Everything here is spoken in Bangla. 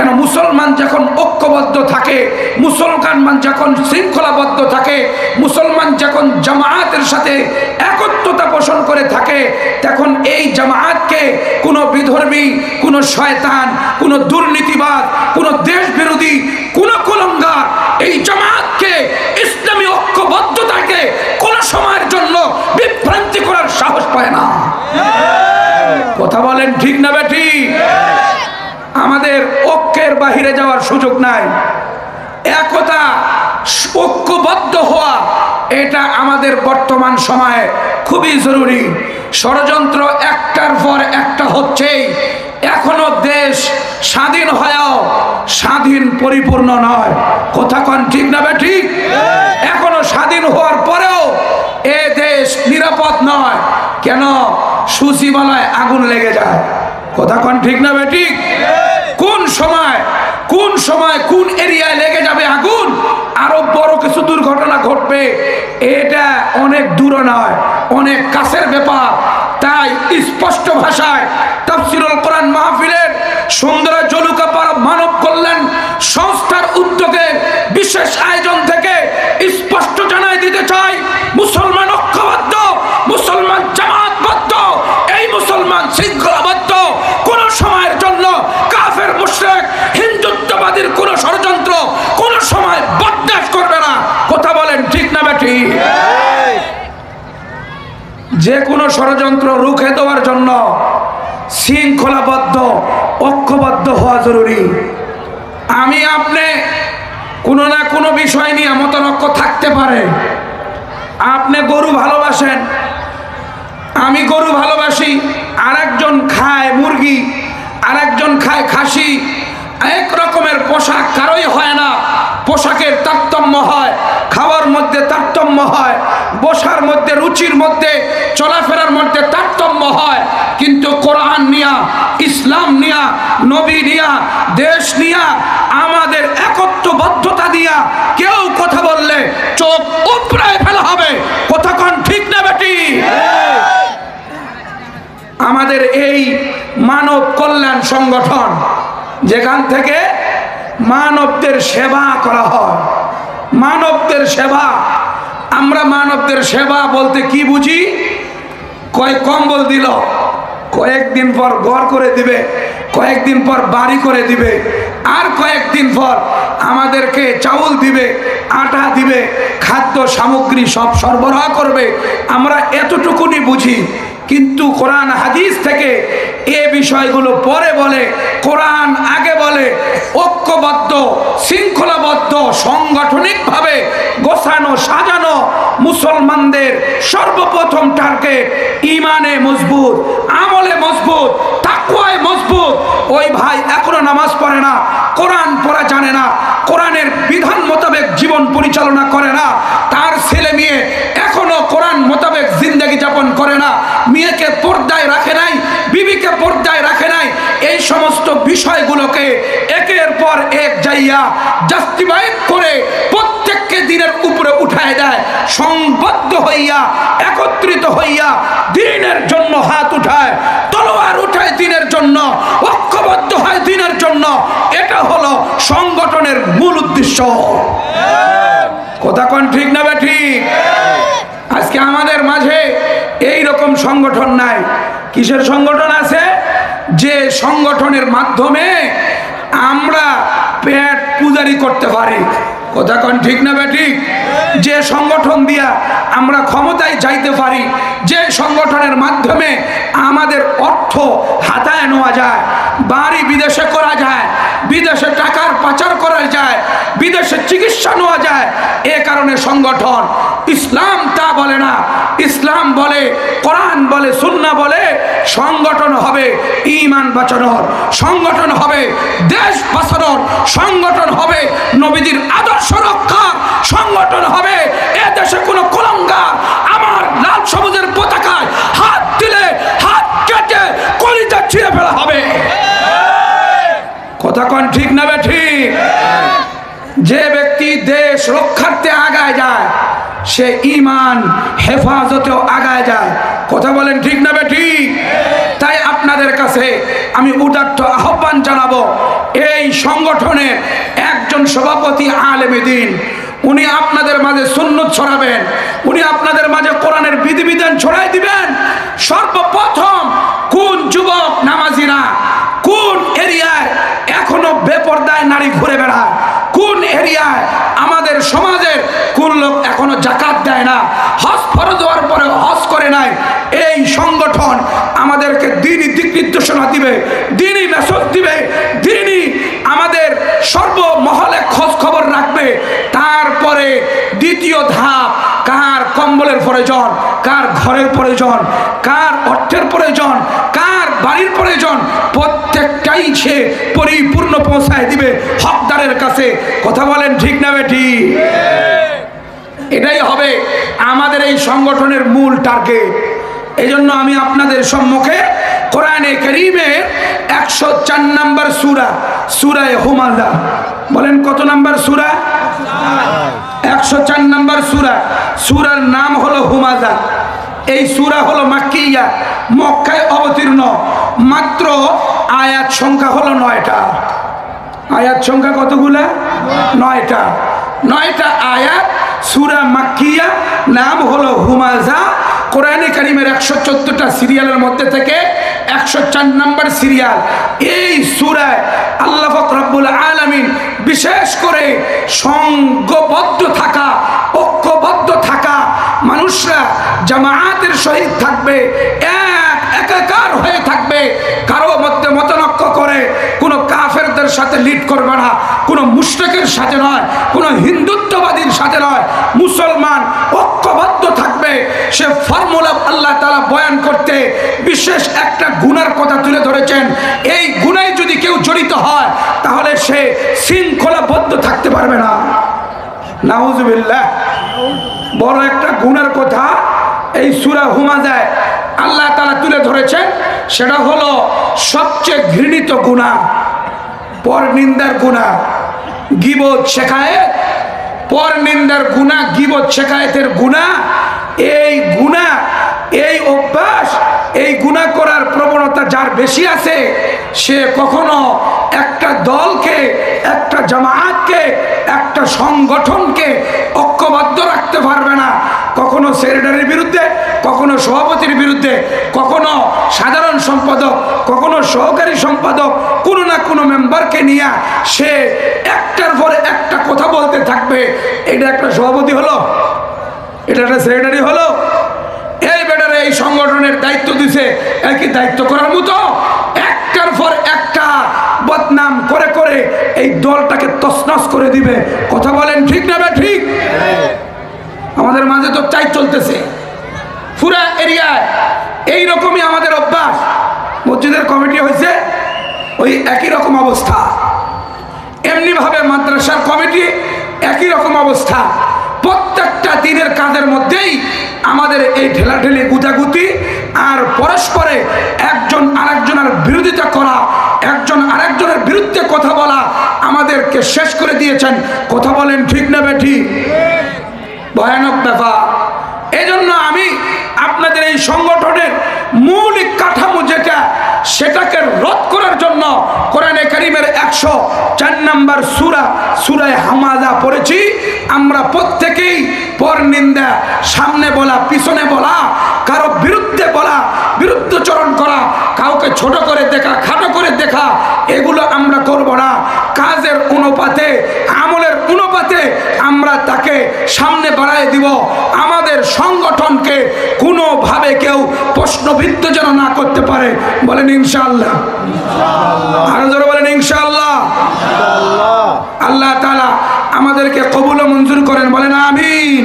কেন মুসলমান যখন ঐক্যবদ্ধ থাকে, মুসলমান যখন শৃঙ্খলাবদ্ধ থাকে, মুসলমান যখন জামায়াতের সাথে একত্রতা পোষণ করে থাকে, তখন এই জামায়াতকে কোনো বিধর্মী, কোনো শয়তান, কোনো দুর্নীতিবাদ, কোনো দেশ বিরোধী বাহিরে যাওয়ার সুযোগ নাই। একতা ঐক্যবদ্ধ হওয়া, এটা আমাদের বর্তমান সময়ে খুবই জরুরি। ষড়যন্ত্র একটার পর একটা হচ্ছেই। এখনও দেশ স্বাধীন হয়েও স্বাধীন পরিপূর্ণ নয়। কথা কন ঠিক না বে ঠিক? এখনও স্বাধীন হওয়ার পরেও এ দেশ নিরাপদ নয়। কেন? সূচিমালায় আগুন লেগে যায়। কথা কন ঠিক না বে ঠিক? সময়, কোন সময় কোন এরিয়ায় লেগে যাবে আগুন? আরও বড় কিছু দুর্ঘটনা ঘটবে। এটা অনেক দূর নয়, অনেক কাছের ব্যাপার। তাই স্পষ্ট ভাষায় যে কোনো ষড়যন্ত্র রুখে দেওয়ার জন্য শৃঙ্খলাবদ্ধ, ঐক্যবদ্ধ হওয়া জরুরি। আমি আপনি কোনো না কোনো বিষয় নিয়ে মতনক্য থাকতে পারে। আপনি গরু ভালোবাসেন, আমি গরু ভালোবাসি, আরেকজন খায় মুরগি, আরেকজন খায় খাসি, এক রকমের পোশাক কারোই হয় না, পোশাকের তারতম্য হয়, খাওয়ার মধ্যে তারতম্য হয় বসার মধ্যে, রুচির মধ্যে, চলাফেরার মধ্যে তারতম্য হয়। কিন্তু কোরআন নিয়া, ইসলাম নিয়া, নবী নিয়া, দেশ নিয়া, আমাদের একত্রবদ্ধতা দিয়া কেউ কথা বললে চোখ উপড়ায় ফেলা হবে। কথা কন ঠিক না বেটি? আমাদের এই মানব কল্যাণ সংগঠন, যেখান থেকে মানবদের সেবা করা হয়। মানবদের সেবা আমরা মানবদের সেবা বলতে কি বুঝি? কয় কম্বল দিল, কয়েকদিন পর ঘর করে দিবে, কয়েকদিন পর বাড়ি করে দিবে, আর কয়েকদিন পর আমাদেরকে চাউল দিবে, আটা দিবে, খাদ্য সামগ্রী সব সরবরাহ করবে। আমরা এতটুকুনি বুঝি কিন্তু কোরআন হাদিস থেকে এ বিষয়গুলো পরে বলে, কোরআন আগে বলে, ঐক্যবদ্ধ, শৃঙ্খলাবদ্ধ, সাংগঠনিকভাবে গোছানো, সাজানো মুসলমানদের সর্বপ্রথম টার্গেট ইমানে মজবুত, আমলে মজবুত তাকুয়ায় মজবুত ওই ভাই এখনও নামাজ পড়ে না, কোরআন পড়া জানে না, কোরআনের বিধান মোতাবেক জীবন পরিচালনা করে না, তার ছেলে মেয়ে এখনও কোরআন মোতাবেক জিন্দগি যাপন করে না, মেয়েকে পর্দায় রাখে নাই, বিবিকে পর্দায় রাখে নাই, এই সমস্ত বিষয়গুলোকে একের পর এক যাইয়া জাস্টিফাইড করে প্রত্যেককে দিনের উপরে উঠায় দেয়, সংবদ্ধ হইয়া, একত্রিত হইয়া দিনের জন্য হাত উঠায়, তলোয়ার উঠায় দিনের জন্য, ঐক্যবদ্ধ হয় দিনের জন্য। এটা হলো সংগঠনের মূল উদ্দেশ্য। কথা কোন ঠিক না ঠিক আজকে আমাদের মাঝে এই রকম সংগঠন নাই। কিসের সংগঠন আছে? যে সংগঠনের মাধ্যমে আমরা পেট পূজারি করতে পারি। কথা কন ঠিক না ঠিক? যে সংগঠন দিয়া আমরা ক্ষমতায় যাইতে পারি, যে সংগঠনের মাধ্যমে আমাদের অর্থ হাতায় নেওয়া যায়, বাড়ি বিদেশে করা যায়, বিদেশে টাকার পাচার করা যায়, বিদেশে চিকিৎসা নেওয়া যায়, এ কারণে সংগঠন ইসলাম তা বলে না। ইসলাম বলে, কোরআন বলে সুন্না বলে, সংগঠন হবে ইমান বাঁচানোর, সংগঠন হবে দেশ বাঁচানোর, সংগঠন হবে নবীদের আদর্শ রক্ষা সংগঠন হবে এ দেশে কোনো কলঙ্গা আমার লাল সবুজের পতাকায় হাত দিলে হাত কেটে কলিজা ছিঁড়ে ফেলা হবে। কথা কন ঠিক না বে ঠিক? যে ব্যক্তি দেশ রক্ষার্থে আগায় যায় সে ইমান হেফাজতেও আগায় যায়। কথা বলেন ঠিক না ঠিক? তাই আপনাদের কাছে আমি উদার্থ আহ্বান জানাব, এই সংগঠনে একজন সভাপতি আলেমে দিন, উনি আপনাদের মাঝে সুন্নত ছড়াবেন, উনি আপনাদের মাঝে কোরআনের বিধিবিধান ছড়াই দিবেন। সর্বপ্রথম কোন যুবক নামাজিরা কোন এরিয়ায় এখনও বেপর্দায় নারী ঘুরে বেড়ায় কোন এরিয়ায় আমাদের সমাজের কোন লোক এখনও জাকাত দেয় না হজ ফরজ হওয়ার পরে হজ করে নাই এই সংগঠন আমাদেরকে দিনই দিক নির্দেশনা দিবে দিনই মেসেজ দিবে দিনই আমাদের সর্বমহলে খোঁজ খবর রাখবে। তারপরে দ্বিতীয় ধাপ কার কম্বলের প্রয়োজন কার ঘরের প্রয়োজন কার অর্থের প্রয়োজন কার বাড়ির প্রয়োজন প্রত্যেকটাই সে পরিপূর্ণ পৌঁছায় দিবে হকদারের কাছে। কথা বলেন ঠিক না বেটি এটাই হবে আমাদের এই সংগঠনের মূল টার্গেট এই জন্য আমি আপনাদের সম্মুখে কোরআনে করিমের একশো চার নম্বর সুরা, সুরায় হুমাজা বলেন কত নম্বর সুরা? একশো চার নম্বর সুরা। সুরার নাম হলো হুমাজা এই সুরা হলো মাক্কিয়া। মক্কায় অবতীর্ণ। মাত্র আয়াত সংখ্যা হলো নয়টা। আয়াত সংখ্যা কতগুলা? নয়টা। নয়টা আয়াত সুরা মাক্কিয়া, নাম হলো হুমাজা কোরআনে কারিমের একশো চোদ্দটা সিরিয়ালের মধ্যে থেকে একশো চার নম্বর সিরিয়াল। এই সুরায় আল্লাহ ফকরাবুল আলমিন বিশেষ করে সঙ্গবদ্ধ থাকা, ঐক্যবদ্ধ থাকা মানুষরা জামায়াতের সহিত থাকবে, এক একাকার হয়ে থাকবে, কারও মধ্যে কোনো সাথে লিড করবে না। কোনো মুশরিকের সাথে নয়, কোনো হিন্দুত্ববাদীর সাথে নয়। মুসলমান ঐক্যবদ্ধ থাকবে। সে ফর্মুলা আল্লাহ তালা বয়ান করতে বিশেষ একটা গুণার কথা তুলে ধরেছেন। এই গুণায় যদি কেউ জড়িত হয়, তাহলে সে শৃঙ্খলাবদ্ধ থাকতে পারবে না। নাউজুবিল্লাহ। বড় একটা গুণের কথা এই সুরা হুমাজায় আল্লাহ তালা তুলে ধরেছেন। সেটা হলো সবচেয়ে ঘৃণিত গুণা পর নিন্দার গুণা গিবত শেখায়েত পর নিন্দার গুণা গিবত শেখায়েতের গুণা, এই গুণা, এই অভ্যাস, এই গুণা করার প্রবণতা যার বেশি আছে, সে কখনো একটা দলকে, একটা জামায়াতকে, একটা সংগঠনকে ঐক্যবদ্ধ রাখতে পারবে না। কখনো সেক্রেটারির বিরুদ্ধে, কখনো সভাপতির বিরুদ্ধে, কখনো সাধারণ সম্পাদক, কখনো সহকারী সম্পাদক, কোনো না কোনো মেম্বারকে নিয়ে সে একটার পরে একটা কথা বলতে থাকবে। এটা একটা সভাপতি হলো, এটা একটা সেক্রেটারি হলো। এই বেটারে এই সংগঠনের দায়িত্ব দিছে, একই দায়িত্ব করার মতো। একটার পর একটা বদনাম করে করে এই দলটাকে তসনস করে দিবে। কথা বলেন ঠিক না ঠিক? আমাদের মাঝে তো চাই চলতেছে। পুরা এরিয়ায় এই রকমই আমাদের অভ্যাস। মসজিদের কমিটি হয়েছে, ওই একই রকম অবস্থা। এমনিভাবে মাদ্রাসার কমিটি একই রকম অবস্থা। প্রত্যেকটা দিনের কাজের মধ্যেই আমাদের এই ঠেলাঠেলি গুতাগুতি আর পরস্পরে একজন আরেকজনের বিরোধিতা করা, একজন আরেকজনের বিরুদ্ধে কথা বলা আমাদেরকে শেষ করে দিয়েছেন। কথা বলেন ঠিক না বেঠি? ভয়ানক ব্যাপার। এই জন্য আমি আপনাদের এই সংগঠনের মৌলিক কাঠামো যেটা, সেটাকে রদ করার জন্য কোরআনে করিমের একশো চার নম্বর সুরা, সুরায় হামাজা পড়েছি। আমরা প্রত্যেকেই পর নিন্দা সামনে বলা, পিছনে বলা, কারও বিরুদ্ধে বলা, বিরুদ্ধচরণ করা, কাউকে ছোট করে দেখা, খাটো করে দেখা, এগুলো আমরা করব না। কাজের অনুপাতে, আমলের অনুপাতে আমরা সামনে বাড়ায় দিব। আমাদের সংগঠনকে কোনোভাবে কেউ প্রশ্নবিদ্ধ যেন না করতে পারে। বলেন ইনশাল্লাহ আরও বলেন ইনশাল্লাহ আল্লাহ তালা আমাদেরকে কবুল মঞ্জুর করেন। বলেন আমিন।